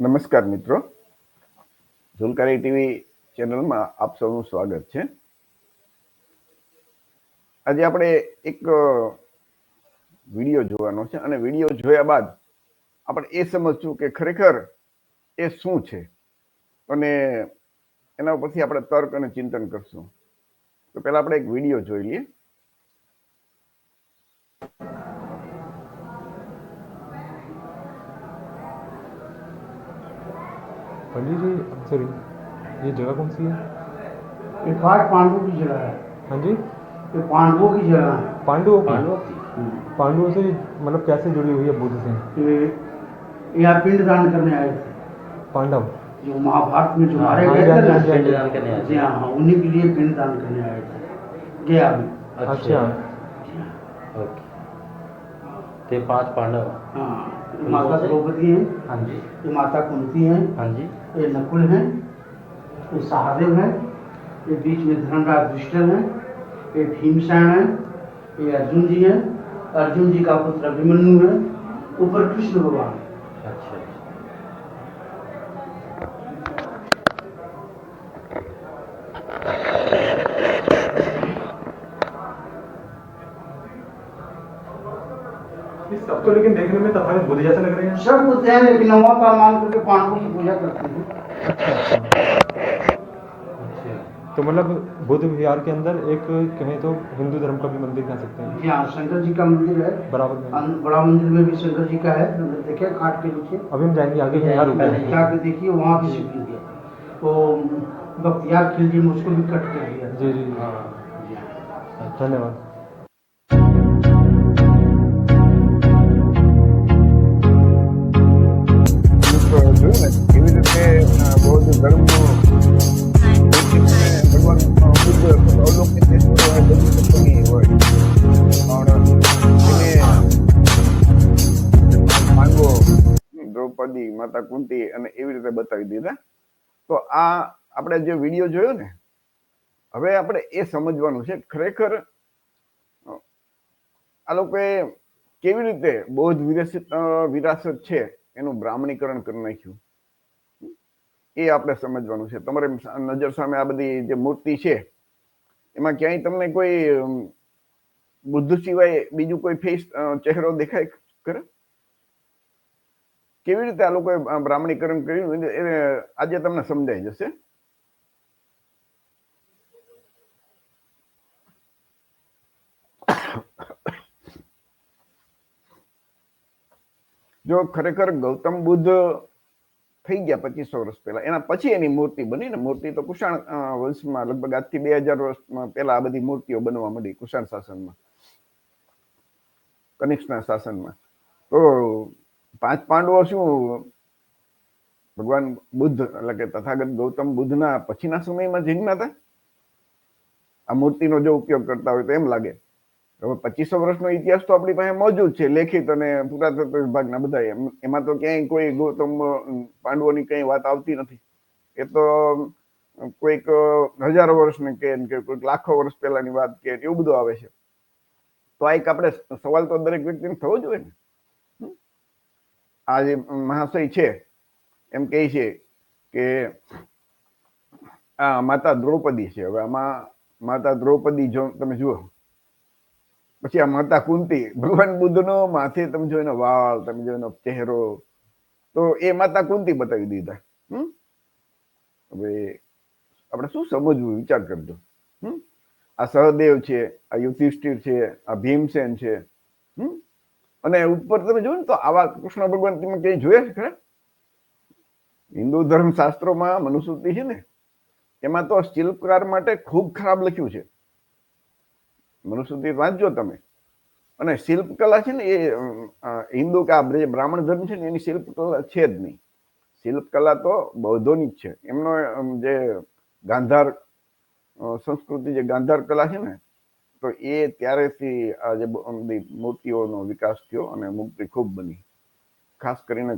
નમસ્કાર મિત્રો. ઝુલકારી ટીવી ચેનલમાં આપ સૌનું સ્વાગત છે. આજે આપણે એક વીડિયો જોવાનો છે અને વીડિયો જોયા બાદ આપણે એ સમજશું કે ખરેખર એ શું છે અને એના ઉપરથી આપણે તર્ક અને ચિંતન કરશું. તો પહેલાં આપણે એક વીડિયો જોઈ લઈએ. पंडित जी सॉरी ये जगह कौन सी है? ये पाठ पांडवों की जगह है। हाँ जी। ये पांडवों की जगह है। पांडवों की? पांडवों से मतलब कैसे जुड़ी हुई है बुद्ध से? ये यहाँ पिंड दान करने आए थे। पांडव। जो महाभारत में जो मारे हाँ, गए हाँ, थे हाँ, ना हाँ, करने आए थे। जी हाँ हाँ, उन्हीं के लिए पिंड दान करने आए थे। गया में। अच्छा। ओके। ते पाँच पांडव। हाँ माता द्रौपदी है। हाँ जी। ये माता कुंती है। हाँ जी। ये नकुल हैं, ये सहदेव हैं, ये बीच में धर्मराज दुष्टर हैं, ये भीमसेन हैं, ये अर्जुन जी हैं, अर्जुन जी का पुत्र अभिमन्यु है, ऊपर कृष्ण भगवान। अच्छा। तो लेकिन देखने में तथागत बुद्ध जैसे लग रहे हैं। सब होते हैं लेकिन नवा का मान करके पांडवों की पूजा करते हैं। अच्छा। तो मतलब बुद्ध विहार के अंदर एक कहें तो हिंदू धर्म का भी मंदिर कह सकते हैं। यहाँ शंकर जी का मंदिर है। बराबर में। बड़ा मंदिर में भी शंकर जी का है। देखिए घाट के नीचे। अभी हम जाएँगे आगे यहाँ जाके देखिए वहाँ भी शिवलिंग है। तो बख्तियार खिलजी में उसको भी कट कर दिया। जी जी हाँ धन्यवाद। બૌદ્ધ ધર્મનું ભગવાન અવલોકિત દ્રૌપદી, માતા કુંતી અને એવી રીતે બતાવી દીધા. તો આ આપણે જે વીડિયો જોયો ને, હવે આપણે એ સમજવાનું છે ખરેખર આ લોકોએ કેવી રીતે બૌદ્ધ વિરાસત વિરાસત છે એનું બ્રાહ્મણીકરણ કરી નાખ્યું. એ આપણે સમજવાનું છે. તમારી નજર સામે આ બધી જે મૂર્તિ છે, એમાં ક્યાંય તમને કોઈ બુદ્ધ સિવાય બીજું કોઈ ફેસ ચહેરો દેખાય ખરે? કેવી રીતે આ લોકોએ બ્રાહ્મણીકરણ કર્યું? એ આજે તમને સમજાઈ જશે. જો ખરેખર ગૌતમ બુદ્ધ થઈ ગયા પચીસો વર્ષ પહેલા. એના પછી એની મૂર્તિ બની ને મૂર્તિ તો કુષાણ વંશમાં લગભગ આજથી બે હજાર વર્ષ પહેલા આ બધી મૂર્તિઓ બનવા માંડી કુષાણ શાસનમાં. કનિષ્કના શાસનમાં. તો પાંચ પાંડવો શું, ભગવાન બુદ્ધ એટલે કે તથાગત ગૌતમ બુદ્ધના પછીના સમયમાં જન્મ્યા હતા? આ મૂર્તિનો જો ઉપયોગ કરતા હોય તો એમ લાગે. હવે પચીસો વર્ષનો ઇતિહાસ તો આપણી પાસે મોજૂદ છે, લેખિત અને પુરાતત્વ વિભાગના બધા. એમ- તો ક્યાંય કોઈ ગૌતમ પાંડવોની કઈ વાત આવતી નથી. એ તો કોઈક હજારો વર્ષને કે કોઈક લાખો વર્ષ પહેલાની વાત કે એવું બધું આવે છે. તો આ એક આપણે સવાલ તો દરેક વ્યક્તિને થવો જોઈએ ને. આ જે મહાશય છે, એમ કહે છે કે આ માતા દ્રૌપદી છે. હવે આમાં માતા દ્રૌપદી જો, તમે જુઓ. પછી આ માતા કુંતી, ભગવાન બુદ્ધનો માથે તમે જો એનો વાળ, તમે જો એનો ચહેરો, તો એ માતા કુંતી બતાવી દીધા. હમ? હવે આપણે શું સમજવું, વિચાર કરજો. હમ? આ સહદેવ છે, આ યુધિષ્ઠિર છે, આ ભીમસેન છે, હમ? અને ઉપર તમે જોયું ને, તો આવા કૃષ્ણ ભગવાન તમે ક્યાંય જોયા છે ખરા? હિન્દુ ધર્મ શાસ્ત્રોમાં મનુસ્મૃતિ છે ને, એમાં તો શિલ્પકાર માટે ખૂબ ખરાબ લખ્યું છે. મનુસ્મૃતિ વાંચજો તમે. અને શિલ્પકલા છે ને એ હિન્દુ કે આ બ્રાહ્મણ ધર્મ છે ને એની શિલ્પકલા છે જ નહીં. શિલ્પકલા તો બૌદ્ધોની જ છે. એમનો જે ગાંધાર સંસ્કૃતિ જે ગાંધાર કલા છે ને, તો એ ત્યારેથી આ જે મૂર્તિઓનો વિકાસ થયો અને મૂર્તિ ખૂબ બની. ખાસ કરીને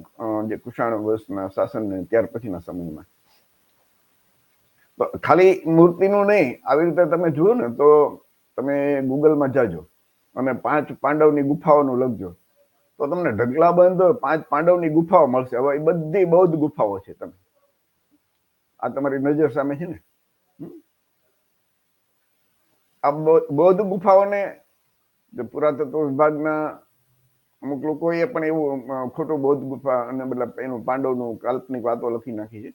જે કુષાણ વર્ષના શાસન ત્યાર પછીના સમયમાં. તો ખાલી મૂર્તિનું નહીં, આવી રીતે તમે જુઓ ને તો તમે ગૂગલમાં જાજો અને પાંચ પાંડવની ગુફાઓનું લખજો. તો તમને ઢગલા બંધ પાંચ પાંડવની ગુફાઓ મળશે. હવે એ બધી બૌદ્ધ ગુફાઓ છે તમે. આ તમારી નજર સામે છે ને? આ બૌદ્ધ ગુફાઓને જે પુરાતત્વ વિભાગના અમુક લોકોએ પણ એવું ખોટું બૌદ્ધ ગુફા અને મતલબ એનું પાંડવનું કાલ્પનિક વાતો લખી નાખી છે.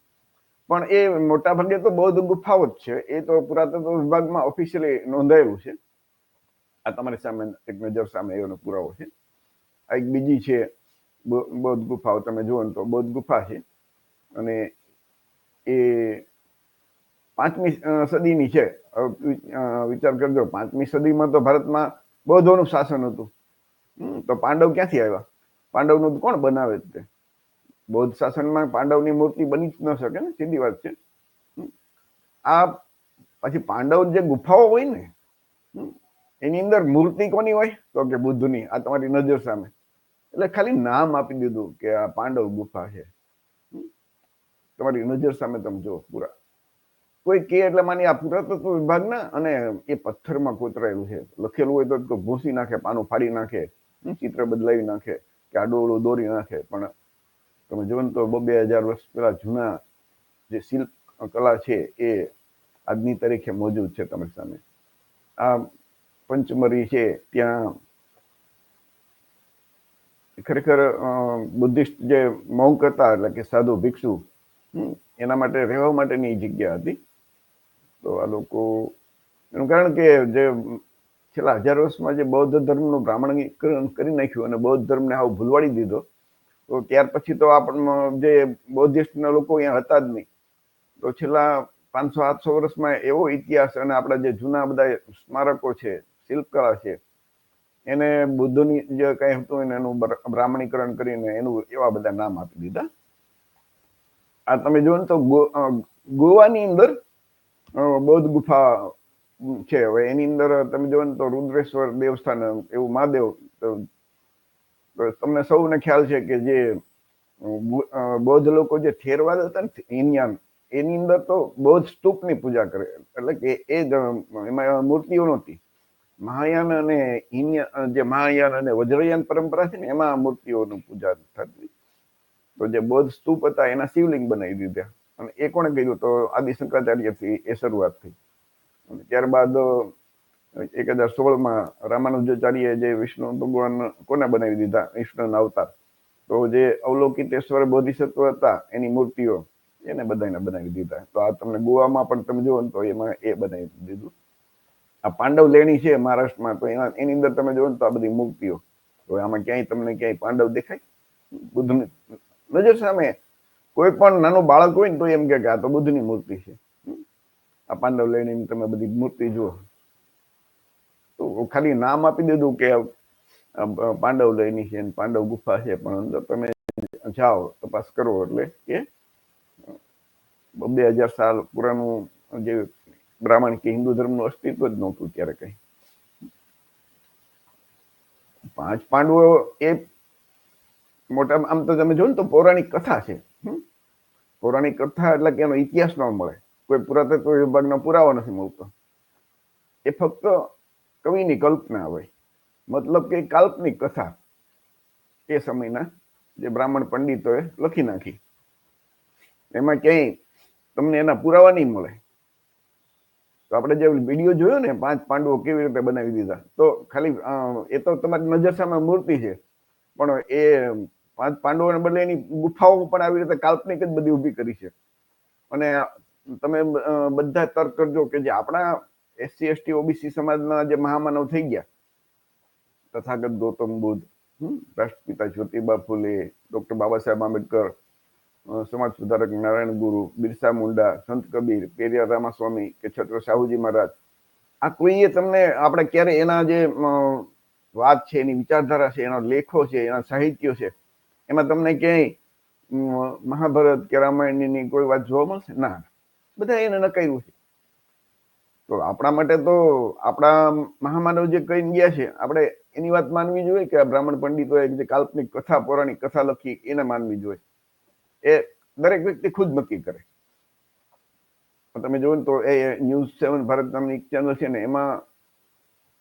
પણ એ મોટા ભાગે તો બૌદ્ધ ગુફાઓ જ છે. એ તો પુરાતત્વ વિભાગમાં ઓફિશિયલી નોંધાયેલું છે. આ તમારી સામે એક નજર સામે એનો પુરાવો છે. આ એક બીજી છે બૌદ્ધ ગુફાઓ. તમે જુઓ ને તો બૌદ્ધ ગુફા છે અને એ પાંચમી સદીની છે. વિચાર કરજો પાંચમી સદીમાં તો ભારતમાં બૌદ્ધોનું શાસન હતું. તો પાંડવ ક્યાંથી આવ્યા? પાંડવનું કોણ બનાવે તે? બૌદ્ધ શાસનમાં પાંડવની મૂર્તિ બની જ ન શકે ને, સીધી વાત છે. આ પછી પાંડવ જે ગુફાઓ હોય ને એની અંદર મૂર્તિ કોની હોય? તો કે બુદ્ધની, આ તમારી નજર સામે. એટલે ખાલી નામ આપી દીધું કે આ પાંડવ ગુફા છે. તમારી નજર સામે તમે જુઓ પૂરા. કોઈ કે એટલે માની આ પુરાતત્વ વિભાગના અને એ પથ્થરમાં કોતરાયેલું છે. લખેલું હોય તો ભૂસી નાખે, પાનું ફાડી નાખે ચિત્ર બદલાવી નાખે, કે આડોળું દોરી નાખે, પણ તમે જુઓ ને તો બબે હજાર વર્ષ પહેલા જૂના જે શિલ્પ કલા છે એ આજની તારીખે મોજૂદ છે તમારી સામે. આ પંચમરી છે, ત્યાં ખરેખર બુદ્ધિસ્ટ જે મૌક હતા એટલે કે સાધુ, ભિક્ષુ એના માટે રહેવા માટેની જગ્યા હતી. તો આ લોકો, એનું કારણ કે જે છેલ્લા હજાર વર્ષમાં જે બૌદ્ધ ધર્મનું બ્રાહ્મણીકરણ કરી નાખ્યું અને બૌદ્ધ ધર્મને આવું ભૂલવાડી દીધો તો ત્યાર પછી તો આપણને જે બૌદ્ધિસ્ટના લોકો અહીંયા હતા જ નહીં. તો છેલ્લા પાંચસો, આઠસો વર્ષમાં એવો ઇતિહાસ અને આપણા જે જૂના બધા સ્મારકો છે, શિલ્પકળા છે, એને બુદ્ધની જે કંઈ હતું એને એનું બ્રાહ્મણીકરણ કરીને એનું એવા બધા નામ આપી દીધા. આ તમે જુઓ ને તો ગોવાની અંદર બૌદ્ધ ગુફા છે. હવે એની અંદર તમે જુઓ ને તો રુદ્રેશ્વર દેવસ્થાન એવું મહાદેવ તમને સૌને ખ્યાલ છે કે જે બૌદ્ધ લોકો જે થેરવાદ હતા ને હિનયાન એની અંદર તો બૌદ્ધ સ્તૂપની પૂજા કરે. એટલે કે એ એમાં મૂર્તિઓ નહોતી. મહાયાન અને જે મહાયાન અને વજ્રયાન પરંપરા છે ને, એમાં મૂર્તિઓની પૂજા થતી. તો જે બૌદ્ધ સ્તૂપ હતા, એના શિવલિંગ બનાવી દીધા. અને એ કોણે કર્યું તો આદિ શંકરાચાર્યથી એ શરૂઆત થઈ. અને ત્યારબાદ એક હજાર સોળમાં રામાનુજાચાર્ય જે વિષ્ણુ ભગવાન કોને બનાવી દીધા? વિષ્ણુના અવતાર. તો જે અવલોકિતેશ્વર બોધિસત્વ હતા, એની મૂર્તિઓ એને બધાને બનાવી દીધા. તો આ તમને ગોવામાં પણ તમે જુઓ તો એમાં એ બનાવી દીધું. આ પાંડવ લેણી છે મહારાષ્ટ્રમાં, તો એના એની અંદર તમે જુઓ તો આ બધી મૂર્તિઓ. તો આમાં ક્યાંય તમને ક્યાંય પાંડવ દેખાય? બુદ્ધની નજર સામે કોઈ પણ નાનું બાળક હોય ને તો એમ કે આ તો બુદ્ધની મૂર્તિ છે. આ પાંડવ લેણીની તમે બધી મૂર્તિ જુઓ. તો ખાલી નામ આપી દીધું કે પાંડવ લયની છે પાંડવ ગુફા છે, પણ અંદર તમે જાઓ, તપાસ કરો એટલે કે બે હજાર સાલ પુરાનું જે બ્રાહ્મણ કે હિન્દુ ધર્મનું અસ્તિત્વ જ નહોતું ત્યારે કઈ. પાંચ પાંડવો એ મોટા, આમ તો તમે જો ને તો પૌરાણિક કથા છે? પૌરાણિક કથા એટલે કે એનો ઇતિહાસ ન મળે. કોઈ પુરાતત્વ વિભાગનો પુરાવો નથી મળતો. એ ફક્ત કવિની કલ્પના હોય, મતલબ કે કાલ્પનિક કથા એ સમયના જે બ્રાહ્મણ પંડિતોએ લખી નાખી. એમાં ક્યાંય તમને એના પુરાવા નહીં મળે. તો આપણે જે વીડિયો જોયો ને, પાંચ પાંડવો કેવી રીતે બનાવી દીધા, તો ખાલી એ તો તમારી નજર સામે મૂર્તિ છે, પણ એ પાંચ પાંડવોને બદલે એની ગુફાઓ પણ આવી રીતે કાલ્પનિક જ બધી ઊભી કરી છે. અને તમે બધા તર્ક કરજો કે જે આપણા એસસી, એસટી, ઓબીસી સમાજના જે મહામાનવ થઈ ગયા, તથાગત ગૌતમ બુદ્ધ રાષ્ટ્રપિતા જ્યોતિબા ફુલે, ડોક્ટર બાબા સાહેબ આંબેડકર સમાજ સુધારક નારાયણ ગુરુ, બિરસા મુંડા, સંત કબીર, પેરિયા રામાસ્વામી કે છત્ર સાહુજી મહારાજ. આ કોઈએ તમને, આપણે ક્યારે એના જે વાત છે, એની વિચારધારા છે, એના લેખો છે, એના સાહિત્યો છે, એમાં તમને ક્યાંય મહાભારત કે રામાયણની કોઈ વાત જોવા મળશે? ના. બધા એને નકાર્યું છે. તો આપણા માટે તો આપણા મહામાનવ જે કહીને ગયા છે, આપણે એની વાત માનવી જોઈએ કે બ્રાહ્મણ પંડિતોએ જે કાલ્પનિક કથા, પૌરાણિક કથા લખી એને માનવી જોઈએ. એ દરેક વ્યક્તિ ખુદ નક્કી કરે. તમે જુઓ તો એ ન્યૂઝ સેવન ભારત નામની એક ચેનલ છે ને, એમાં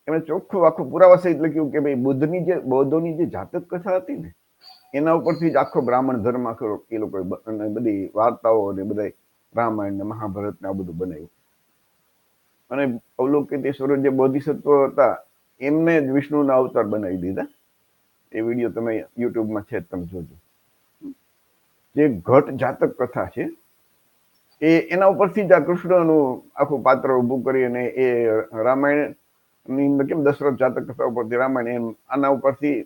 એમણે ચોખ્ખું આખું પુરાવા સહિત લખ્યું કે ભાઈ બુદ્ધની જે, બૌદ્ધોની જે જાતક કથા હતી ને, એના ઉપરથી જ આખો બ્રાહ્મણ ધર્મ આખો એ લોકો બધી વાર્તાઓ ને બધા રામાયણ ને મહાભારત ને આ બધું બનાવ્યું. અને અવલોકિતેશ્વરો જે બોધિસત્વ હતા, એમને જ વિષ્ણુના અવતાર બનાવી દીધા. એ વીડિયો તમે યુટ્યુબમાં છે તમે જોજો. જે ઘટ જાતક કથા છે, એ એના ઉપરથી જ આ કૃષ્ણનું આખું પાત્ર ઊભું કરી અને એ રામાયણની અંદર કેમ દશરથ જાતક કથા ઉપરથી, રામાયણ એમ, આના ઉપરથી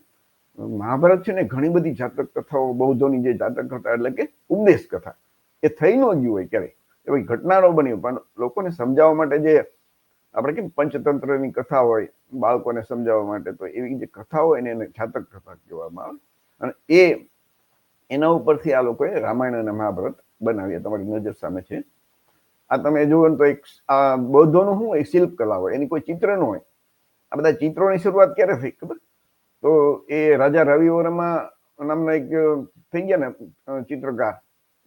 મહાભારત છે ને ઘણી બધી જાતક કથાઓ, બૌદ્ધોની જે જાતક કથા એટલે કે ઉપદેશ કથા, એ થઈ ન ગયું હોય ક્યારેય. એ ભાઈ ઘટના ન બન્યું પણ લોકોને સમજાવવા માટે જે આપણે કેમ પંચતંત્રની કથા હોય બાળકોને સમજાવવા માટે, તો એવી જે કથા હોય ને એને છાતક કથા કહેવામાં આવે. અને એ એના ઉપરથી આ લોકોએ રામાયણ અને મહાભારત બનાવ્યા. તમારી નજર સામે છે. આ તમે જુઓ તો એક આ બૌદ્ધોનું શું હોય? શિલ્પ કલા હોય. એની કોઈ ચિત્ર ન હોય. આ બધા ચિત્રોની શરૂઆત ક્યારે થઈ ખબર? તો એ રાજા રવિ વર્મા નામના એક થઈ ગયા ને ચિત્રકાર.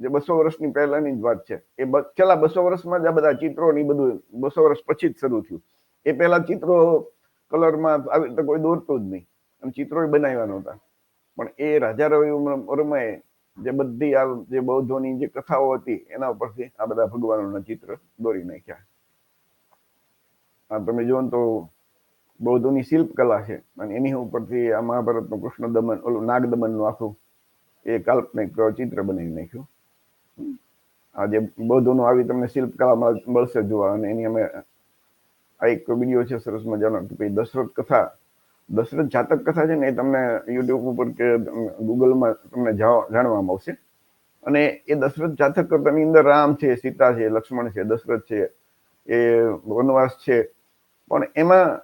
જે બસો વર્ષની પહેલાની જ વાત છે. એ છેલ્લા બસો વર્ષમાં જ આ બધા ચિત્રો ને બધું બસો વર્ષ પછી જ શરૂ થયું. એ પહેલા ચિત્રો કલરમાં આવી રીતે કોઈ દોરતું જ નહીં. અને ચિત્રો બનાવ્યા નહોતા. પણ એ રાજા રવિ વર્માએ જે બધી આ જે બૌદ્ધોની જે કથાઓ હતી, એના ઉપરથી આ બધા ભગવાનોના ચિત્ર દોરી નાખ્યા. આ તમે જુઓ તો બૌદ્ધોની શિલ્પ કલા છે. અને એની ઉપરથી આ મહાભારતનું કૃષ્ણ દમન ઓલું નાગ દમનનું આખું એ કાલ્પનિક ચિત્ર બનાવી નાખ્યું. આ જે બૌદ્ધોનું આવી તમને શિલ્પકળા મળશે જોવા. અને એની અમે આ એક વીડિયો છે, સરસ મજાનો. કે ભાઈ દશરથ કથા. દશરથ જાતક કથા છે ને એ તમને યુટ્યુબ ઉપર કે ગૂગલમાં તમને જાણવામાં આવશે. અને એ દશરથ જાતક કથાની અંદર રામ છે, સીતા છે, લક્ષ્મણ છે, દશરથ છે, એ વનવાસ છે. પણ એમાં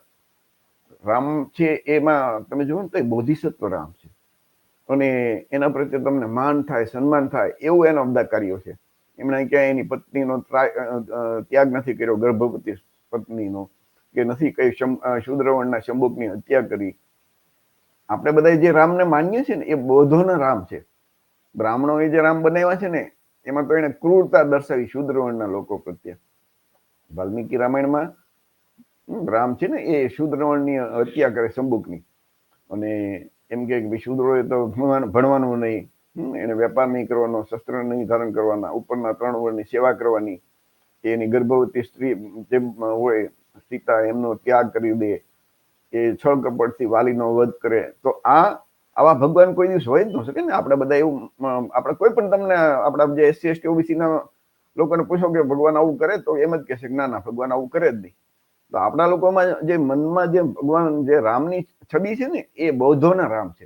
રામ છે, એમાં તમે જુઓ ને તો બોધિસત્વ રામ છે. અને એના પ્રત્યે તમને માન થાય, સન્માન થાય, એવું એના બધા કાર્યો છે. એમણે ક્યાંય એની પત્નીનો ત્યાગ નથી કર્યો, ગર્ભવતી પત્નીનો, કે નથી કઈ શૂદ્રવર્ણના શંભુકની હત્યા કરી. આપણે બધા જે રામને માનીએ છીએ ને, એ બૌદ્ધોના રામ છે. બ્રાહ્મણોએ જે રામ બનાવ્યા છે ને, એમાં તો એને ક્રૂરતા દર્શાવી શુદ્રવણના લોકો પ્રત્યે. વાલ્મીકી રામાયણમાં રામ છે ને, એ શુદ્રવણની હત્યા કરે શંભુકની. અને એમ કે ભાઈ શૂદ્રોએ તો ભણવાનું નહીં. એને વેપાર નહીં કરવાનો શસ્ત્ર નહીં ધારણ કરવાના, ઉપરના ત્રણ વર્ણની સેવા કરવાની. એની ગર્ભવતી સ્ત્રી જેમ હોય, સીતા એમનો ત્યાગ કરી દે. એ છળ કપટથી વાલીનો વધ કરે. તો આ, આવા ભગવાન કોઈ દિવસ હોય જ ન શકે ને. આપણે બધા એવું આપણે કોઈ પણ તમને, આપણા જે એસસી, એસટી ઓબીસી ના લોકોને પૂછો કે ભગવાન આવું કરે, તો એમ જ કહેશે ના ના, ભગવાન આવું કરે જ નહીં. તો આપણા લોકોમાં જે મનમાં જે ભગવાન જે રામની છબી છે ને, એ બૌદ્ધોના રામ છે.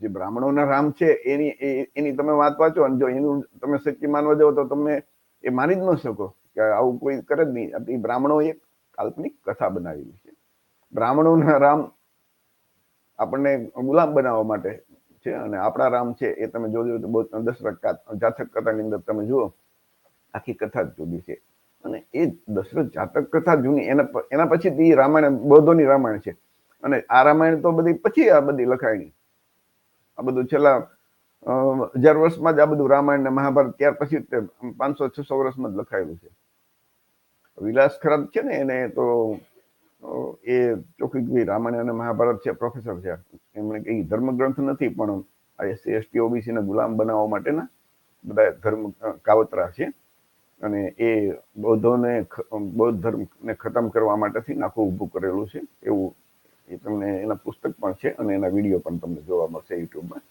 જે બ્રાહ્મણોના રામ છે, એની એની તમે વાત વાંચો અને જો એનું તમે સચ્ચી માનવા જાઓ તો તમે એ માની જ ન શકો કે આવું કોઈ કરે જ નહીં. આપણી બ્રાહ્મણો એક કાલ્પનિક કથા બનાવેલી છે. બ્રાહ્મણોના રામ આપણને ગુલામ બનાવવા માટે છે અને આપણા રામ છે એ તમે જોજો તો બહુ દસ રકાત જાથક કથાની અંદર તમે જુઓ, આખી કથા જ જુદી છે. અને એ દશરથ જાતક કથા જૂની, એના એના પછી એ રામાયણ, બૌદ્ધોની રામાયણ છે. અને આ રામાયણ તો બધી પછી આ બધી લખાયણી. આ બધું છેલ્લા હજાર વર્ષમાં જ આ બધું રામાયણ ને મહાભારત ત્યાર પછી પાંચસો છસો વર્ષમાં જ લખાયેલું છે. વિલાસ ખરાબ છે ને, એને તો એ ચોખ્ખી રામાયણ અને મહાભારત છે, પ્રોફેસર છે. એમણે કઈ ધર્મગ્રંથ નથી, પણ એસસી એસટી ઓબીસી ને ગુલામ બનાવવા માટેના બધા ધર્મ કાવતરા છે. અને એ બૌદ્ધોને બૌદ્ધ ધર્મને ખતમ કરવા માટેથી નાખું ઊભું કરેલું છે. એવું એ તમને એના પુસ્તક પણ છે અને એના વીડિયો પણ તમને જોવા મળશે યુટ્યુબમાં.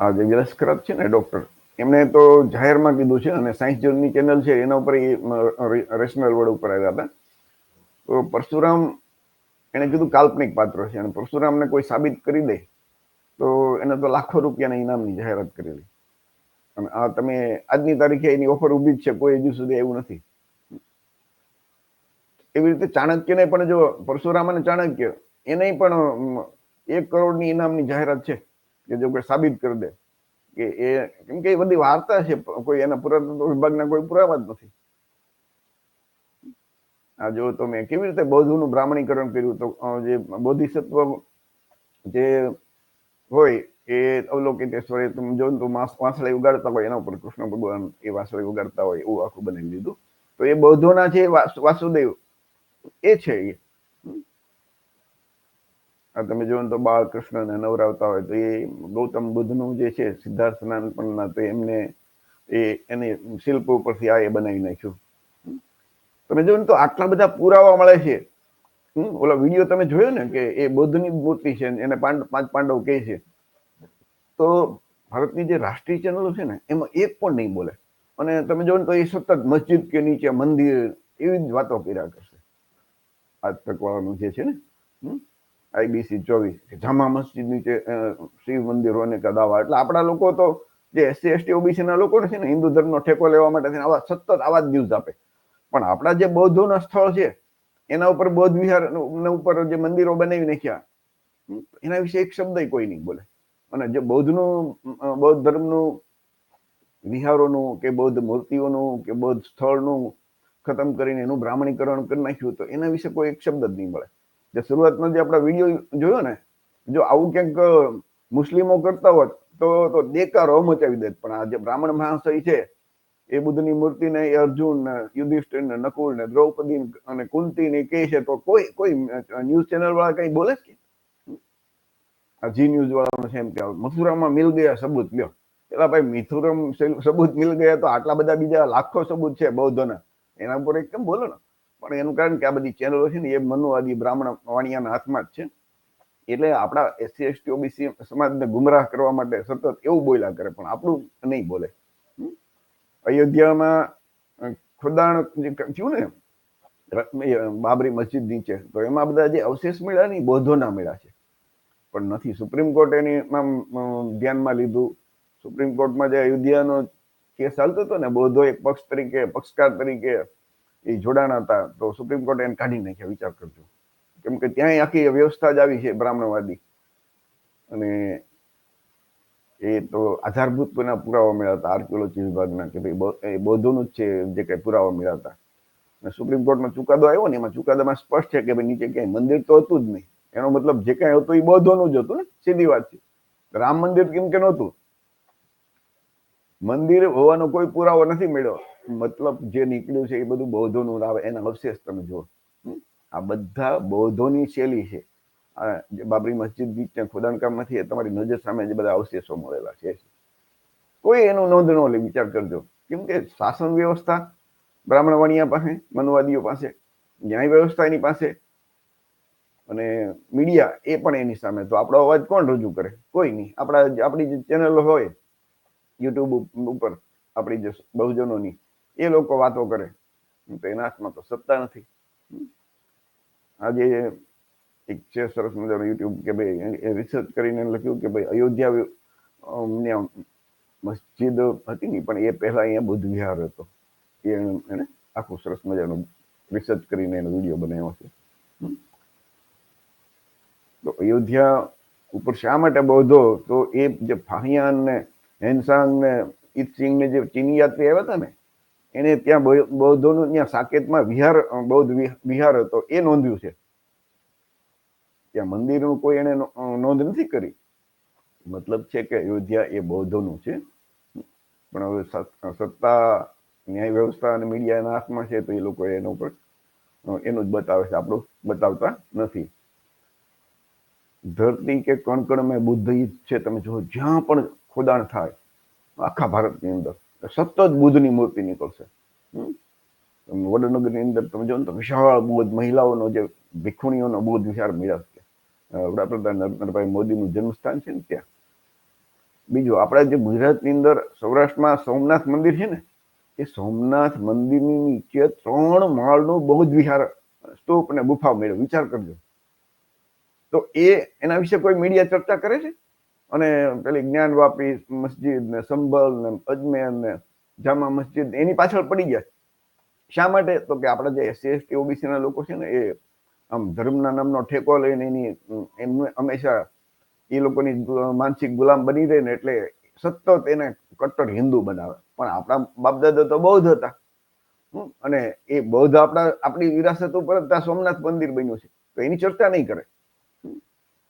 આ જે વિલાસ ખરાબ છે ને ડૉક્ટર એમણે તો જાહેરમાં કીધું છે અને સાયન્સ જર્ની ચેનલ છે, એના ઉપર એ રેશનલ વર્ડ ઉપર આવ્યા હતા. તો પરશુરામ એને કીધું કાલ્પનિક પાત્ર છે અને પરશુરામને કોઈ સાબિત કરી દે તો એને તો લાખો રૂપિયાના ઇનામની જાહેરાત કરેલી. અને આ તમે આજની તારીખે એની ઓફર ઊભી જ છે, કોઈ હજુ સુધી એવું નથી. એવી રીતે ચાણક્યને પણ જો પરશુરામ અને ચાણક્ય, એને પણ એક કરોડની ઇનામની જાહેરાત છે, કે જો કોઈ સાબિત કરી દે. કે એ, કેમ કે એ બધી વાર્તા છે કોઈ એના પુરાતત્વ વિભાગના કોઈ પુરાવા જ નથી. આ જો તમે કેવી રીતે બૌદ્ધનું બ્રાહ્મણીકરણ કર્યું તો જે બોધિસત્વ જે હોય એ અવલોકિતેશ્વરે તમે જો તો વાંસળી ઉગાડતા હોય એના ઉપર કૃષ્ણ ભગવાન એ વાંસળી ઉગાડતા હોય એવું આખું બનાવી દીધું. તો એ છે, વાસ- વાસુદેવ. એ છે એ. આ તમે જોવો તો બાળકૃષ્ણને નવરાવતા હોય તો એ ગૌતમ બુદ્ધનું જે છે, સિદ્ધાર્થ નાનપણના, તો એમને એ, એને શિલ્પ ઉપરથી આ એ બનાવી નાખ્યું. તમે જોયું તો આટલા બધા પુરાવા મળે છે. ઓલો વીડિયો તમે જોયો ને કે એ બુદ્ધની જ મૂર્તિ છે એને પાંડ, પાંચ પાંડવ કહે છે. તો ભારતની જે રાષ્ટ્રીય ચેનલો છે ને, એમાં એક પણ નહીં બોલે. અને તમે જો ને તો એ સતત મસ્જિદ કે નીચે મંદિર એવી જ વાતો કર્યા કરશે. આજ તકવાળાનું જે છે ને આઈબીસી ચોવીસ જામા મસ્જિદ નીચે શિવ મંદિરોને કદાવા એટલે આપણા લોકો તો જે એસસી, એસટી, ઓબીસીના લોકો છે ને, હિન્દુ ધર્મનો ઠેકો લેવા માટે આવા સતત આવા જ ન્યૂઝ આપે. પણ આપણા જે બૌદ્ધોના સ્થળ છે, એના ઉપર બૌદ્ધ વિહાર ઉપર જે મંદિરો બનાવી નાખ્યા એના વિશે એક શબ્દ કોઈ નહીં બોલે. અને જે બૌદ્ધનું બૌદ્ધ ધર્મનું વિહારોનું કે બૌદ્ધ મૂર્તિઓનું કે બૌદ્ધ સ્થળનું ખતમ કરીને એનું બ્રાહ્મણીકરણ કરી નાખ્યું તો એના વિશે કોઈ એક શબ્દ જ નહીં મળે. જે શરૂઆતમાં જે આપણા વીડિયો જોયો ને, જો આવું ક્યાંક મુસ્લિમો કરતા હોત તો તો દેકારો મચાવી દેત. પણ આ જે બ્રાહ્મણ મહાશય છે, એ બુદ્ધની મૂર્તિને, એ અર્જુન યુધિષ્ઠિર ને, નકુલ ને, દ્રૌપદી અને કુંતી ને કહે છે તો કોઈ કોઈ ન્યૂઝ ચેનલ વાળા કઈ બોલે કે જી ન્યૂઝ વાળાનો છે એમ કે મથુરામાં મિલ ગયા સબૂત, લ્યો. એટલે ભાઈ, મિથુરમ સબૂત મિલ ગયા તો આટલા બધા બીજા લાખો સબૂત છે બૌદ્ધના. એના ઉપર એક કેમ બોલો ને? પણ એનું કારણ કે આ બધી ચેનલો છે ને, એ મનુવાદી બ્રાહ્મણ વાણિયાના હાથમાં જ છે. એટલે આપણા એસસી, એસટી, ઓબીસી સમાજને ગુમરાહ કરવા માટે સતત એવું બોલ્યા કરે, પણ આપણું નહીં બોલે? અયોધ્યામાં ખોદાણ જે થયું ને બાબરી મસ્જિદ નીચે, તો એમાં બધા જે અવશેષ મળ્યા ને બૌદ્ધોના મળ્યા છે. પણ નથી. સુપ્રીમ કોર્ટ એની ધ્યાનમાં લીધું. સુપ્રીમ કોર્ટમાં જે અયોધ્યાનો કેસ ચાલતો હતો ને બધો એક પક્ષ તરીકે, પક્ષકાર તરીકે એ જોડાણ હતા, તો સુપ્રીમ કોર્ટે એને કાઢી નાખ્યા, વિચાર કરજો. કેમ કે ત્યાં આખી વ્યવસ્થા જ આવી છે બ્રાહ્મણવાદી. અને એ તો આધારભૂત કોના પુરાવા મળ્યા હતા, આર્કિયોલોજી વિભાગના, કે ભાઈ એ બૌદ્ધોનું જ છે, જે કંઈ પુરાવા મળ્યા હતા. અને સુપ્રીમ કોર્ટમાં ચુકાદો આવ્યો ને, એમાં ચુકાદામાં સ્પષ્ટ છે કે ભાઈ નીચે ક્યાંય મંદિર તો હતું જ નહીં. એનો મતલબ જે કઈ હતું એ બૌદ્ધોનું જ હતું ને? સીધી વાત છે. રામ મંદિર કેમ કે નહોતું? મંદિર હોવાનો કોઈ પુરાવો નથી મળ્યો. મતલબ જે નીકળ્યું છે એ બધું બૌદ્ધોનું આવે, એના અવશેષ તમે જુઓ. આ બધા બૌદ્ધોની શૈલી છે. જે બાબરી મસ્જિદ ત્યાં ખોદાણકામ નથી એ તમારી નજર સામે જે બધા અવશેષો મળેલા છે. કોઈ એનું નોંધ ન લે, વિચાર કરજો. કેમ કે શાસન વ્યવસ્થા બ્રાહ્મણ વાણિયા પાસે, મનુવાદીઓ પાસે, ન્યાય વ્યવસ્થા એની પાસે અને મીડિયા એ પણ એની સામે. તો આપણો અવાજ કોણ રજૂ કરે? કોઈ નહીં. આપણા આપણી જે ચેનલ હોય યુટ્યુબ ઉપર, આપણી જે બહુજનોની, એ લોકો વાતો કરે. તો એના હાથમાં તો સત્તા નથી. આજે એક છે, સરસ મજાનું યુટ્યુબ કે ભાઈ રિસર્ચ કરીને લખ્યું કે ભાઈ, અયોધ્યા મસ્જિદ હતી નહીં, પણ એ પહેલાં અહીંયા બુદ્ધ વિહાર હતો. એ એને આખું સરસ મજાનું રિસર્ચ કરીને એનો વીડિયો બનાવ્યો છે. તો અયોધ્યા ઉપર શા માટે બોધો? તો એ જે ફાહિયાન ને, હેનસાંગ ને ઇતસિંગ ને જે ચીની યાત્રી આવ્યા હતા ને, એને ત્યાં બૌદ્ધોનું ત્યાં સાકેતમાં વિહાર બૌદ્ધ વિહાર હતો. એ નોંધ્યું છે. ત્યાં મંદિરનું કોઈ એને નોંધ નથી કરી. મતલબ છે કે અયોધ્યા એ બૌદ્ધોનું છે. પણ હવે સત્તા, ન્યાય વ્યવસ્થા અને મીડિયા એના હાથમાં છે તો એ લોકો એના ઉપર એનું જ બતાવે છે. આપણું બતાવતા નથી. ધરતી કે કણ કણ મેં બુદ્ધ છે, તમે જો જ્યાં પણ ખોદાણ થાય, આખા ભારતની અંદર, સતત બુદ્ધની મૂર્તિ નીકળશે? તમે વડનગરની અંદર, તમે જો ને તો વિશાળ બુદ્ધ, મહિલાઓનો જે ભીખુણીઓનો બુદ્ધ વિશાળ મળ્યા છે. વડાપ્રધાન નરેન્દ્રભાઈ મોદીનું જન્મસ્થાન છે ને ત્યાં. બીજું, આપણા જે ગુજરાતની અંદર સૌરાષ્ટ્રમાં સોમનાથ મંદિર છે ને, એ સોમનાથ મંદિરની નીચે ત્રણ માળનું બૌદ્ધ વિહાર, સ્તૂપ અને ગુફા મળ્યો. વિચાર કરજો. તો એ એના વિશે કોઈ મીડિયા ચર્ચા કરે છે? અને પેલી જ્ઞાન વાપી મસ્જિદ ને સંભલ ને અજમેર ને જામા મસ્જિદ એની પાછળ પડી ગયા. શા માટે? તો કે આપણા જે એસસી એસટી ઓબીસી ના લોકો છે ને, એ આમ ધર્મના નામનો ઠેકો લઈને એની એમને હંમેશા એ લોકોની માનસિક ગુલામ બની રહે ને એટલે સતત એને કટ્ટર હિન્દુ બનાવે. પણ આપણા બાપદાદા તો બૌદ્ધ હતા. અને એ બૌદ્ધ આપણા, આપણી વિરાસત ઉપર સોમનાથ મંદિર બન્યું છે. તો એની ચર્ચા નહીં કરે.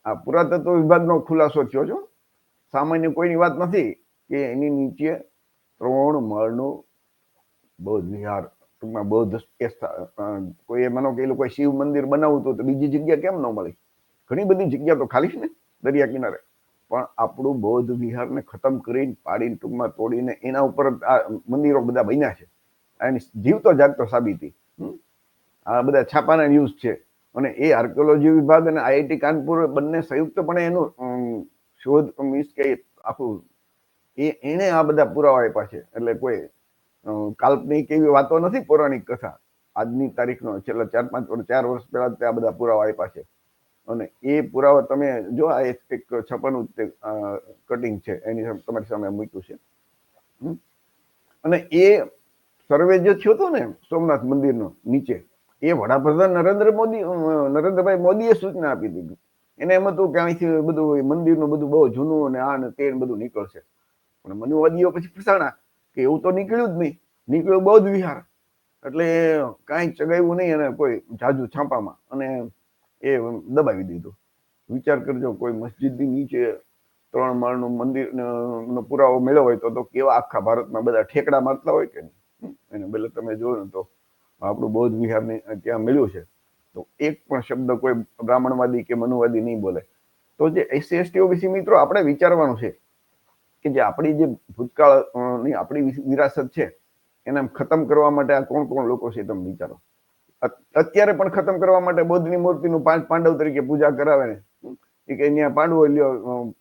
આ પુરાતત્વ વિભાગનો ખુલાસો થયો છો. સામાન્ય કોઈની વાત નથી કે એની નીચે ત્રણ માળનું બૌદ્ધ વિહાર ટૂંકમાં બૌદ્ધ એ કોઈ માનો કે એ લોકોએ શિવ મંદિર બનાવવું તો બીજી જગ્યા કેમ ન મળી? ઘણી બધી જગ્યા તો ખાલી છે ને, દરિયા કિનારે. પણ આપણું બૌદ્ધ વિહારને ખતમ કરીને પાડીને ટૂંકમાં તોડીને એના ઉપર આ મંદિરો બધા બન્યા છે. એની જીવતો જાગતો સાબિતી. આ બધા છાપાના ન્યૂઝ છે. અને એ આર્કિયોલોજી વિભાગ અને આઈઆઈટી કાનપુર બંને સંયુક્તપણે એનું શોધ મીન્સ કે આખું, એ, એણે આ બધા પુરાવા આપ્યા છે. એટલે કોઈ કાલ્પનિક એવી વાતો નથી, પૌરાણિક કથા. આજની તારીખનો છેલ્લા ચાર પાંચ વર્ષ ચાર વર્ષ પહેલા આ બધા પુરાવા આપ્યા છે. અને એ પુરાવા તમે જો, આ એક તે કટિંગ છે, એની તમારી સામે મૂક્યું છે? અને એ સર્વે જે થયો હતો ને, સોમનાથ મંદિરનો નીચે એ વડાપ્રધાન નરેન્દ્ર મોદી નરેન્દ્રભાઈ મોદીએ સૂચના આપી દીધી. એને એમ હતું કે અહીંથી બધું મંદિરનું બધું બહુ જૂનું અને આ ને તે બધું નીકળશે. પણ મનુવાદીઓ પછી ફસાણા કે એવું તો નીકળ્યું જ નહીં. નીકળ્યું બૌદ્ધ વિહાર. એટલે કાંઈ ચગાવ્યું નહીં અને કોઈ જાજુ છાપામાં અને એ દબાવી દીધું. વિચાર કરજો કોઈ મસ્જિદની નીચે ત્રણ માળનું મંદિર નો પુરાવો મેળવ્યો હોય તો કેવા આખા ભારતમાં બધા ઠેકડા મારતા હોય કે નહીં? એને બદલે તમે જોયો તો. આપણું બૌદ્ધ વિહારને ત્યાં મળ્યું છે, તો એક પણ શબ્દ કોઈ બ્રાહ્મણવાદી કે મનુવાદી નહીં બોલે. તો જે એસસી એસટી ઓબીસી મિત્રો, આપણે વિચારવાનું છે કે જે આપણી જે ભૂતકાળની આપણી વિરાસત છે, એને ખતમ કરવા માટે આ કોણ કોણ લોકો છે તમે વિચારો. અત્યારે પણ ખતમ કરવા માટે બૌદ્ધની મૂર્તિનું પાંચ પાંડવ તરીકે પૂજા કરાવે ને, એ કે અહીંયા પાંડવો લ્યો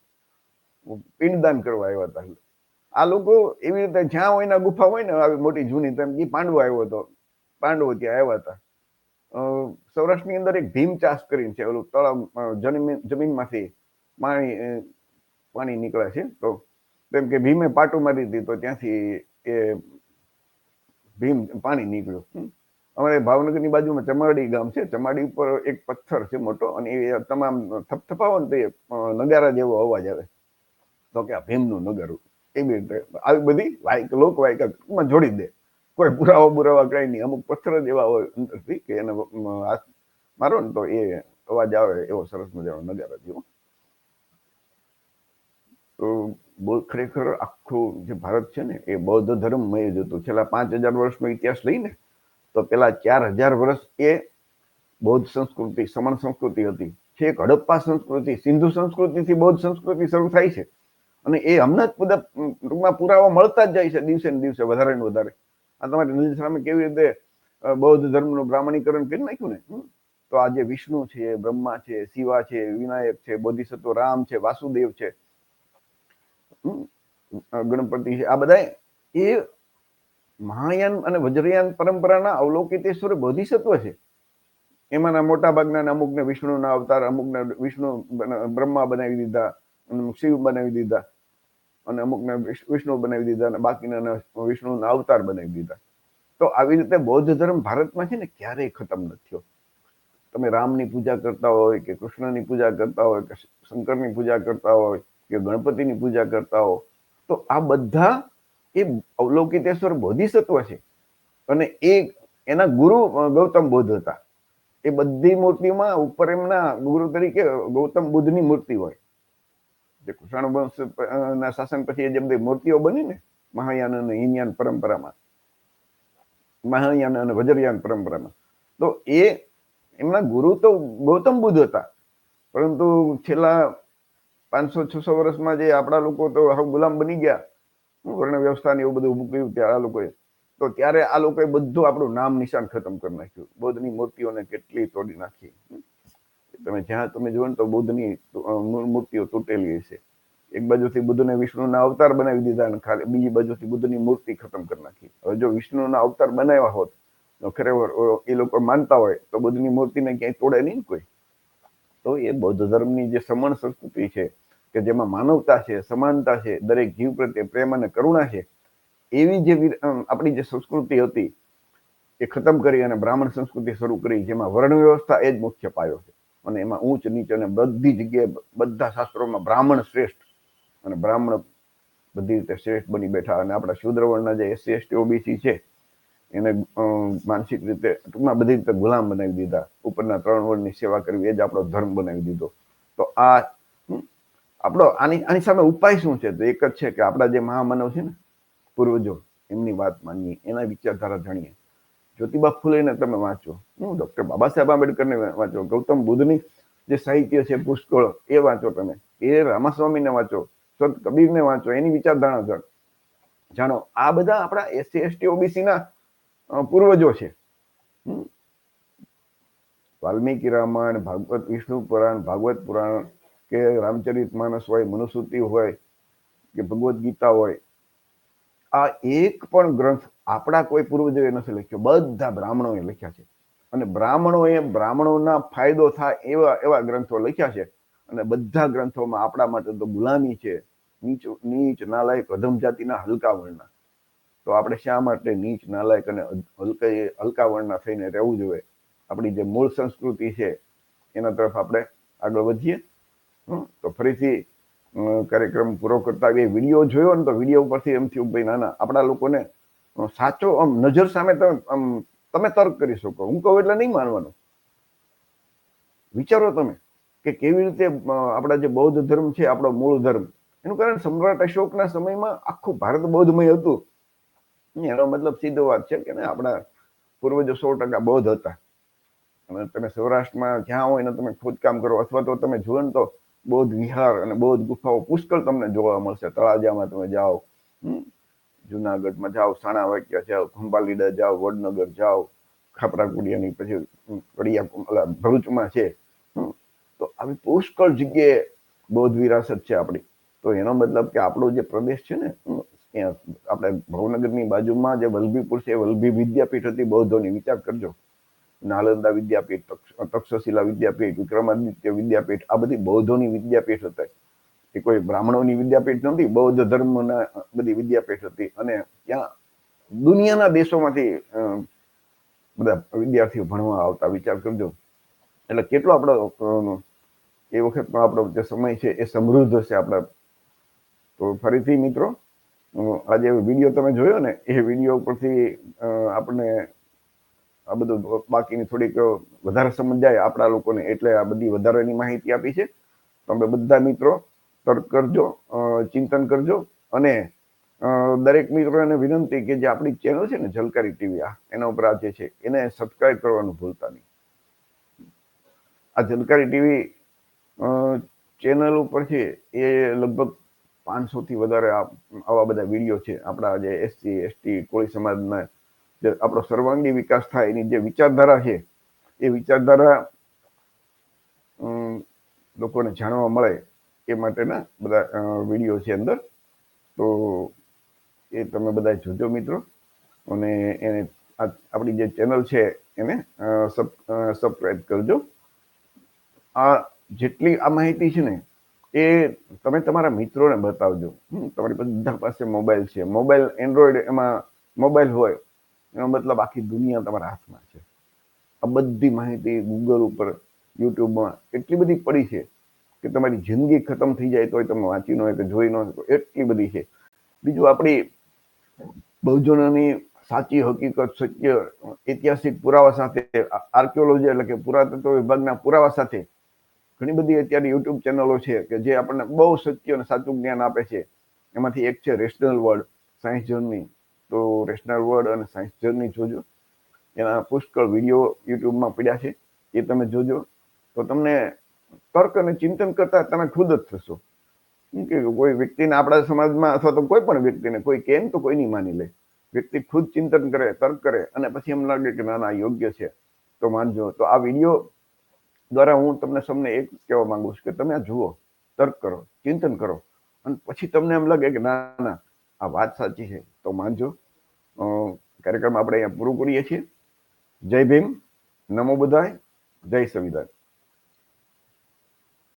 પિંડદાન કરવા આવ્યા હતા. આ લોકો એવી રીતે જ્યાં હોય ને ગુફા હોય ને, આવી મોટી જૂની તેમ એ પાંડવો આવ્યો હતો. પાંડવો ત્યાં આવ્યા હતા. સૌરાષ્ટ્રની અંદર એક ભીમ ચાસ કરીને છે, ઓલું તળાવ જમીન, જમીનમાંથી પાણી પાણી નીકળે છે. તો તેમ કે ભીમે પાટું મારી દીધી તો ત્યાંથી એ ભીમ પાણી નીકળ્યું. અમારે ભાવનગરની બાજુમાં ચમાડી ગામ છે. ચમાડી ઉપર એક પથ્થર છે મોટો અને એ તમામ થપથપાવો ને તો એ નગારા જેવો અવાજ આવે. તો કે આ ભીમનું નગારું. એવી રીતે આવી બધી વાયક લોક વાયકા ટૂંકમાં જોડી દે. કોઈ પુરાવા પુરાવા કઈ નહીં. અમુક પથ્થર જ એવા હોય અંદરથી કે એને મારો ને તો એ અવાજ આવે એવો સરસ મજાનો નગારા જેવો તો બહુ ખરેખર આખું જે ભારત છે ને, એ બૌદ્ધ ધર્મમય જ હતું. છેલ્લા પાંચ હજાર વર્ષનો ઇતિહાસ લઈને તો પેલા ચાર હજાર વર્ષ એ બૌદ્ધ સંસ્કૃતિ સમણ સંસ્કૃતિ હતી. છેક હડપ્પા સંસ્કૃતિ, સિંધુ સંસ્કૃતિથી બૌદ્ધ સંસ્કૃતિ શરૂ થાય છે. અને એ હમણાં જ બધા ટૂંકમાં પુરાવા મળતા જ જાય છે, દિવસે ને દિવસે વધારે ને વધારે. આ તમારે નજર સામે કેવી રીતે બૌદ્ધ ધર્મનું બ્રાહ્મણીકરણ કરી નાખ્યું ને? તો આજે વિષ્ણુ છે, બ્રહ્મા છે, શિવા છે, વિનાયક છે, બોધિસત્વ, રામ છે, વાસુદેવ છે ગણપતિ છે, આ બધા એ મહાયાન અને વજ્રયાન પરંપરાના અવલોકિતેશ્વર બોધિસત્વ છે. એમાંના મોટા ભાગના અમુકને વિષ્ણુના અવતાર, અમુકને વિષ્ણુ બ્રહ્મા બનાવી દીધા અમુક શિવ બનાવી દીધા. અને અમુકને વિષ્ણુ બનાવી દીધા અને બાકીના વિષ્ણુના અવતાર બનાવી દીધા. તો આવી રીતે બૌદ્ધ ધર્મ ભારતમાં છે ને ક્યારેય ખતમ નથી થયો. તમે રામની પૂજા કરતા હોય કે કૃષ્ણની પૂજા કરતા હોય કે શંકરની પૂજા કરતા હોય કે ગણપતિની પૂજા કરતા હો તો આ બધા એ અવલોકિતેશ્વર બોધિસત્વ છે. અને એ એના ગુરુ ગૌતમ બુદ્ધ હતા. એ બધી મૂર્તિમાં ઉપર એમના ગુરુ તરીકે ગૌતમ બુદ્ધની મૂર્તિ હોય. જે વંશ ના શાસન પછી જે બધી મૂર્તિઓ બની ને, મહાયાન અને હિનયાન પરંપરામાં. મહાયાન અને વજ્રયાન પરંપરામાં. તો એ, એમના ગુરુ તો ગૌતમ બુદ્ધ હતા. પરંતુ છેલ્લા પાંચસો છસો વર્ષમાં જે આપણા લોકો તો હવે ગુલામ બની ગયા વર્ણ વ્યવસ્થા ને એવું બધું ઊભું કર્યું ત્યારે આ લોકોએ. તો ત્યારે આ લોકોએ બધું આપણું નામ નિશાન ખતમ કરી નાખ્યું. બૌદ્ધની મૂર્તિઓને કેટલી તોડી નાખી. તમે જ્યાં તમે જુઓ ને તો બુદ્ધની મૂર્તિઓ તૂટેલી છે. એક બાજુથી બુદ્ધને વિષ્ણુના અવતાર બનાવી દીધા અને ખાલી બીજી બાજુથી બુદ્ધની મૂર્તિ ખતમ કરી નાખી. હવે જો વિષ્ણુના અવતાર બનાવ્યા હોત, તો ખરેખર એ લોકો માનતા હોય, તો બુદ્ધની મૂર્તિને ક્યાંય તોડે નહીં કોઈ. તો એ બૌદ્ધ ધર્મની જે સમણ સંસ્કૃતિ છે, કે જેમાં માનવતા છે, સમાનતા છે, દરેક જીવ પ્રત્યે પ્રેમ અને કરુણા છે, એવી જે આપણી જે સંસ્કૃતિ હતી, એ ખતમ કરી અને બ્રાહ્મણ સંસ્કૃતિ શરૂ કરી, જેમાં વર્ણ વ્યવસ્થા એ જ મુખ્ય પાયો છે. અને એમાં ઊંચ નીચ અને બધી જગ્યાએ બધા શાસ્ત્રોમાં બ્રાહ્મણ શ્રેષ્ઠ. અને બ્રાહ્મણ બધી રીતે શ્રેષ્ઠ બની બેઠા અને આપણા શુદ્ર જે એસસી એસટી ઓબીસી છે, એને માનસિક રીતે ટૂંકમાં બધી રીતે ગુલામ બનાવી દીધા. ઉપરના ત્રણ વર્ણની સેવા કરવી, એ જ આપણો ધર્મ બનાવી દીધો. તો આ આપણો, આની આની સામે ઉપાય શું છે? તો એક જ છે કે આપણા જે મહામાનવ છે ને, પૂર્વજો, એમની વાત માનીએ, એના વિચારધારા જાણીએ. જ્યોતિબા ફૂલેને તમે વાંચો. હું ડોક્ટર બાબા સાહેબ આંબેડકરને વાંચો, ગૌતમ બુદ્ધની જે સાહિત્ય છે, પુષ્કળ, એ વાંચો તમે. એ રામાસ્વામીને વાંચો, સંત કબીરને વાંચો, એની વિચારધારણા જાણો જાણો, આ બધા આપણા એસસી, એસટી ઓબીસી ના પૂર્વજો છે. વાલ્મીકી રામાયણ, ભાગવત, વિષ્ણુ પુરાણ, ભાગવત પુરાણ કે રામચરિત માનસ હોય મનુસ્મૃતિ હોય, કે ભગવદ્ ગીતા હોય, આ એક પણ ગ્રંથ આપણા કોઈ પૂર્વજોએ નથી લખ્યો. બધા બ્રાહ્મણોએ લખ્યા છે. અને બ્રાહ્મણોએ બ્રાહ્મણોના ફાયદો થાય એવા એવા ગ્રંથો લખ્યા છે. અને બધા ગ્રંથોમાં આપણા માટે તો ગુલામી છે. નીચ નીચ નાલાયક અધમ જાતિના હલકા વર્ણના. તો આપણે શા માટે નીચ, નાલાયક અને હલકા વર્ણના થઈને રહેવું જોઈએ? આપણી જે મૂળ સંસ્કૃતિ છે, એના તરફ આપણે આગળ વધીએ. તો ફરીથી કાર્યક્રમ પૂરો કરતા એ વીડિયો જોયો ને તો વીડિયો ઉપરથી એમ થયું ભાઈ, ના ના, આપણા લોકોને સાચો, આમ, નજર સામે તમે, આમ, તમે તર્ક કરી શકો. હું કહું એટલે નહીં માનવાનું. વિચારો તમે કે કેવી રીતે આપણા જે બૌદ્ધ ધર્મ છે, આપણો મૂળ ધર્મ, એનું કારણ સમ્રાટ અશોકના સમયમાં આખું ભારત બૌદ્ધમય હતું. એનો મતલબ સીધો વાત છે કે આપણા પૂર્વજો સો ટકા બૌદ્ધ હતા. અને તમે સૌરાષ્ટ્રમાં જ્યાં હોય ને, તમે ખોદકામ કરો, અથવા તો તમે જુઓ ને તો બૌદ્ધ વિહાર અને બૌદ્ધ ગુફાઓ પુષ્કળ તમને જોવા મળશે. તળાજામાં તમે જાઓ. જુનાગઢમાં જાઓ સાણા વાક્યા જાઓ, ખંભાલીડા જાઓ, વડનગર જાઓ ખાપરા કુડિયાની પછી કડિયા ભરૂચમાં છે તો આવી પુષ્કળ જગ્યાએ બૌદ્ધ વિરાસત છે આપણી. તો એનો મતલબ કે આપણો જે પ્રદેશ છે ને ત્યાં આપણે ભાવનગરની બાજુમાં જે વલભીપુર છે વલભી વિદ્યાપીઠ હતી, બૌદ્ધોની, વિચાર કરજો. નાલંદા વિદ્યાપીઠ, તક્ષ- તક્ષશિલા વિદ્યાપીઠ, વિક્રમાદિત્ય વિદ્યાપીઠ, આ બધી બૌદ્ધોની વિદ્યાપીઠ હતા. એ કોઈ બ્રાહ્મણોની વિદ્યાપીઠ નહોતી, બૌદ્ધ ધર્મના બધી વિદ્યાપીઠ હતી. અને ત્યાં દુનિયાના દેશોમાંથી બધા વિદ્યાર્થીઓ ભણવા આવતા. વિચાર કરજો. એટલે કેટલો આપણો એ વખતનો આપણો જે સમય છે એ સમૃદ્ધ છે આપણા. તો ફરીથી મિત્રો આજે વીડિયો તમે જોયો ને, એ વીડિયો ઉપરથી આપણને આ બધું બાકીની થોડીક વધારે સમજાય આપણા લોકોને. એટલે આ બધી વધારાની માહિતી આપી છે. તમે બધા મિત્રો તર્ક કરજો ચિંતન કરજો અને દરેક મિત્રોને વિનંતી કે જે આપણી ચેનલ છે ને ઝલકારી ટીવી આ, એના ઉપર આ જે છે એને સબસ્ક્રાઈબ કરવાનું ભૂલતા નહીં. આ ઝલકારી ટીવી ચેનલ ઉપર છે એ લગભગ પાંચસોથી વધારે આવા બધા વીડિયો છે. આપણા જે એસસી, એસટી, કોળી સમાજના જે આપણો સર્વાંગી વિકાસ થાય એની જે વિચારધારા છે, એ વિચારધારા લોકોને જાણવા મળે. એ માટેના બધા વીડિયો છે અંદર. તો એ તમે બધા જોજો મિત્રો. અને એને આપણી જે ચેનલ છે એને સબ સબસ્ક્રાઇબ કરજો. આ જેટલી આ માહિતી છે ને, એ તમે તમારા મિત્રોને બતાવજો. તમારી બધા પાસે મોબાઈલ છે. મોબાઈલ એન્ડ્રોઈડ એમાં મોબાઈલ હોય, એનો મતલબ આખી દુનિયા તમારા હાથમાં છે. આ બધી માહિતી ગૂગલ ઉપર યુટ્યુબમાં એટલી બધી પડી છે કે તમારી જિંદગી ખતમ થઈ જાય તોય તમે વાંચી ન કે જોઈ ન તો એટલી બધી છે. બીજું આપણી બહુજનોની સાચી હકીકત, સત્ય, ઐતિહાસિક પુરાવા સાથે, આર્કિયોલોજી એટલે કે પુરાતત્વ વિભાગના પુરાવા સાથે ઘણી બધી અત્યારે યુટ્યુબ ચેનલો છે કે જે આપણને બહુ સત્ય અને સાચું જ્ઞાન આપે છે. એમાંથી એક છે રેશનલ વર્લ્ડ સાયન્સ જર્ની તો રેશનલ વર્લ્ડ અને સાયન્સ જર્ની જોજો. એના પુષ્કળ વીડિયો યુટ્યુબમાં પડ્યા છે. એ તમે જોજો. તો તમને તર્ક અને ચિંતન કરતા તમે ખુદ જ થશો. કે કોઈ વ્યક્તિને આપણા સમાજમાં અથવા તો કોઈ પણ વ્યક્તિને, કોઈ કેમ તો કોઈ નહીં માની લે. વ્યક્તિ ખુદ ચિંતન કરે, તર્ક કરે અને પછી એમ લાગે કે ના ના, યોગ્ય છે. તો માનજો. તો આ વીડિયો દ્વારા હું તમને સમને એક કહેવા માંગુ છું કે તમે આ જુઓ, તર્ક કરો, ચિંતન કરો અને પછી તમને એમ લાગે કે ના ના, આ વાત સાચી છે. તો માનજો. કાર્યક્રમ આપણે અહીંયા પૂરું કરીએ છીએ. જય ભીમ. નમો બધાય. જય સંવિધાન.